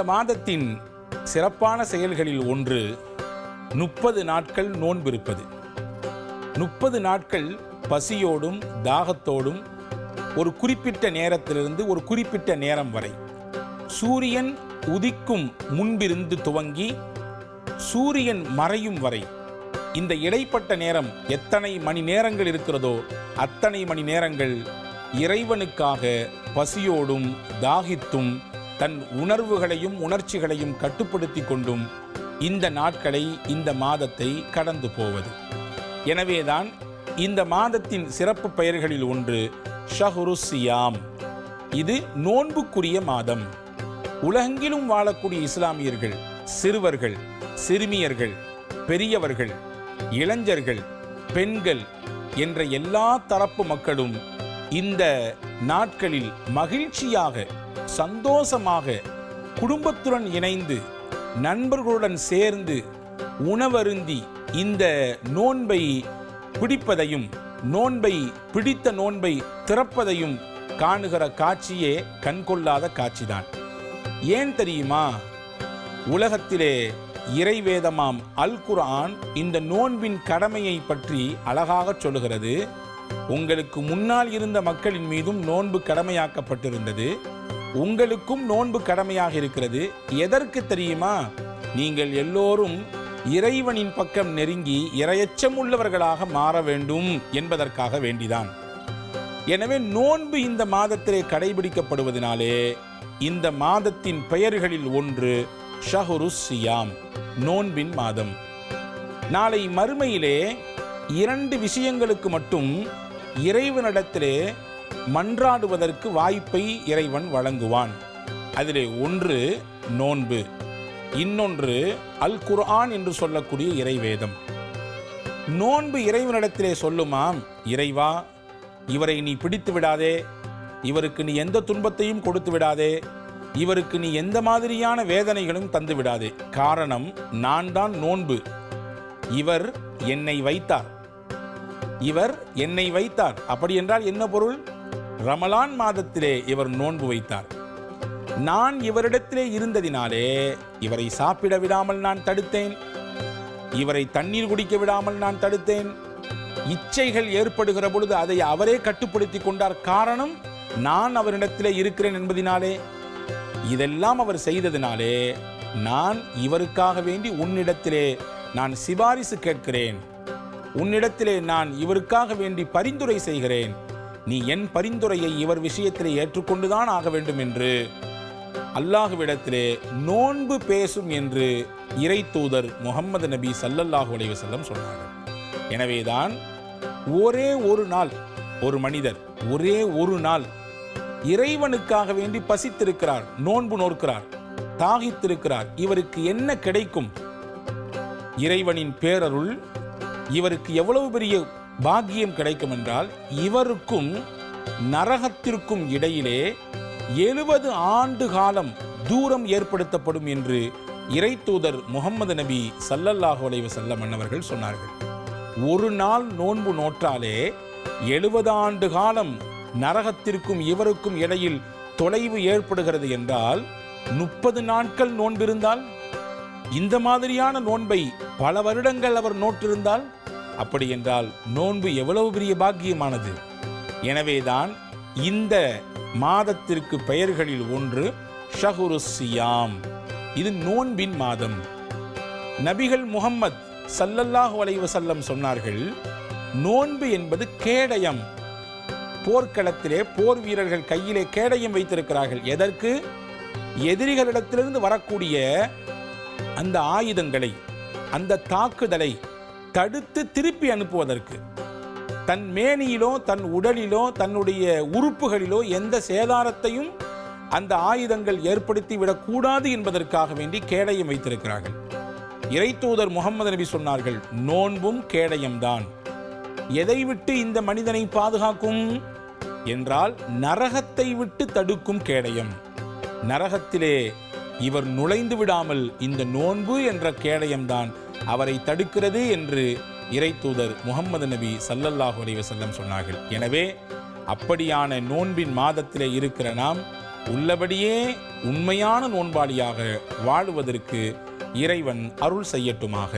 மாதத்தின் சிறப்பான செயல்களில் ஒன்று முப்பது நாட்கள் நோன்பிருப்பது. முப்பது நாட்கள் பசியோடும் தாகத்தோடும் ஒரு குறிப்பிட்ட நேரத்திலிருந்து ஒரு குறிப்பிட்ட நேரம் வரை. சூரியன் உதிக்கும் முன்பிருந்து துவங்கி சூரியன் மறையும் வரை. இந்த இடைப்பட்ட நேரம் எத்தனை மணி நேரங்கள் இருக்கிறதோ அத்தனை மணி நேரங்கள் இறைவனுக்காக பசியோடும் தாகித்தும் தன் உணர்வுகளையும் உணர்ச்சிகளையும் கட்டுப்படுத்தி கொண்டும் இந்த நாட்களை இந்த மாதத்தை கடந்து போவது. எனவேதான் இந்த மாதத்தின் சிறப்பு பெயர்களில் ஒன்று ஷஹுரு சியாம். இது நோன்புக்குரிய மாதம். உலகெங்கிலும் வாழக்கூடிய இஸ்லாமியர்கள் சிறுவர்கள் சிறுமியர்கள் பெரியவர்கள் இளைஞர்கள் பெண்கள் என்ற எல்லா தரப்பு மக்களும் இந்த நாட்களில் மகிழ்ச்சியாக சந்தோஷமாக குடும்பத்துடன் இணைந்து நண்பர்களுடன் சேர்ந்து உணவருந்தி இந்த நோன்பை பிடிப்பதையும் நோன்பை பிடித்த நோன்பை திறப்பதையும் காணுகிற காட்சியே கண்கொள்ளாத காட்சிதான். ஏன் தெரியுமா? உலகத்திலே இறைவேதமாம் அல் குர்ஆன் இந்த நோன்பின் கடமையை பற்றி அழகாக சொல்லுகிறது. உங்களுக்கு முன்னால் இருந்த மக்களின் மீதும் நோன்பு கடமையாக்கப்பட்டிருந்தது. உங்களுக்கும் நோன்பு கடமையாக இருக்கிறது. எதற்கு தெரியுமா? நீங்கள் எல்லோரும் இறைவனின் பக்கம் நெருங்கி இரையச்சம் உள்ளவர்களாக மாற வேண்டும் என்பதற்காக வேண்டிதான். எனவே நோன்பு இந்த மாதத்திலே கடைபிடிக்கப்படுவதனாலே இந்த மாதத்தின் பெயர்களில் ஒன்று ஷஹுரு சியாம் நோன்பின் மாதம். நாளை மறுமையிலே இரண்டு விஷயங்களுக்கு மட்டும் இறைவனிடத்திலே மன்றாடுவதற்கு வாய்ப்பை இறைவன் வழங்குவான். அதிலே ஒன்று நோன்பு. இன்னொன்று அல் குர்ஆன் என்று சொல்லக்கூடிய இறைவேதம். நோன்பு இறைவனிடத்திலே சொல்லுமாம் இறைவா இவரை நீ பிடித்து விடாதே. இவருக்கு நீ எந்த துன்பத்தையும் கொடுத்து விடாதே. இவருக்கு நீ எந்த மாதிரியான வேதனைகளும் தந்து விடாதே. காரணம் நான் தான் நோன்பு. இவர் என்னை வைத்தார். இவர் என்னை வைத்தார். அப்படி என்றால் என்ன பொருள்? ரமலான் மாதத்திலே இவர் நோன்பு வைத்தார். நான் இவரிடத்திலே இருந்ததினாலே இவரை சாப்பிட விடாமல் நான் தடுத்தேன். இவரை தண்ணீர் குடிக்க விடாமல் நான் தடுத்தேன். இச்சைகள் ஏற்படுகிற பொழுது அதை அவரே கட்டுப்படுத்தி கொண்டார். காரணம் நான் அவரிடத்திலே இருக்கிறேன் என்பதினாலே. இதெல்லாம் அவர் செய்ததினாலே நான் இவருக்காக வேண்டி உன்னிடத்திலே நான் சிபாரிசு கேட்கிறேன். உன்னிடத்திலே நான் இவருக்காக வேண்டி பரிந்துரை செய்கிறேன். நீ என் பரிந்துரையை இவர் விஷயத்திலே ஏற்றுக்கொண்டுதான் ஆக வேண்டும் என்று. அல்லாஹுவிடத்திலே நோன்பு பேசும் என்று இறை தூதர் முகமது நபி சல்லல்லாஹு அலைய செல்லம் சொன்னார்கள். எனவேதான் ஒரே ஒரு நாள் ஒரு மனிதர் ஒரே ஒரு நாள் இறைவனுக்காக வேண்டி பசித்திருக்கிறார் நோன்பு நோக்கிறார் தாகித்திருக்கிறார். இவருக்கு என்ன கிடைக்கும்? இறைவனின் பேரருள் இவருக்கு எவ்வளவு பெரிய பாக்கியம் கிடைக்கும் என்றால் இவருக்கும் நரகத்திற்கும் இடையிலே எழுபது ஆண்டு காலம் தூரம் ஏற்படுத்தப்படும் என்று இறை தூதர் முகமது நபி சல்லல்லாஹு அலைஹி மன்னவர்கள் சொன்னார்கள். ஒரு நாள் நோன்பு நோற்றாலே எழுபது ஆண்டு காலம் நரகத்திற்கும் இவருக்கும் இடையில் தொலைவு ஏற்படுகிறது என்றால் முப்பது நாட்கள் நோன்பிருந்தால்? இந்த மாதிரியான நோன்பை பல வருடங்கள் அவர் நோட்டிருந்தால் அப்படி என்றால் நோன்பு எவ்வளவு பெரிய பாக்கியமானது? எனவேதான் இந்த மாதத்திற்கு பெயர்களில் ஒன்று ஷஹுரு சியாம் இது நோன்பின் மாதம். நபிகள் முகம்மத் சல்லல்லாஹு வலைவு செல்லம் சொன்னார்கள் நோன்பு என்பது கேடயம். போர்க்களத்திலே போர் வீரர்கள் கையிலே கேடயம் வைத்திருக்கிறார்கள். எதற்கு? எதிரிகளிடத்திலிருந்து வரக்கூடிய அந்த ஆயுதங்களை அந்த தாக்குதலை தடுத்து திருப்பி அனுப்புவதற்கு தன் மேனியிலோ தன் உடலிலோ தன்னுடைய உறுப்புகளிலோ எந்த சேதாரத்தையும் அந்த ஆயுதங்கள் ஏற்படுத்தி விடக்கூடாது என்பதற்காக வேண்டி கேடயம் வைத்திருக்கிறார்கள். இறைத்தூதர் முகமது நபி சொன்னார்கள் நோன்பும் கேடயம்தான். எதை விட்டு இந்த மனிதனை பாதுகாக்கும்? என்றால் நரகத்தை விட்டு தடுக்கும் கேடயம். நரகத்திலே இவர் நுழைந்து விடாமல் இந்த நோன்பு என்ற கேடயம்தான் அவரை தடுக்கிறது என்று இறைத்தூதர் முகமது நபி சல்லல்லாஹு அலைவசல்லம் சொன்னார்கள். எனவே அப்படியான நோன்பின் மாதத்திலே இருக்கிற நாம் உள்ளபடியே உண்மையான நோன்பாளியாக வாழுவதற்கு இறைவன் அருள் செய்யட்டுமாக.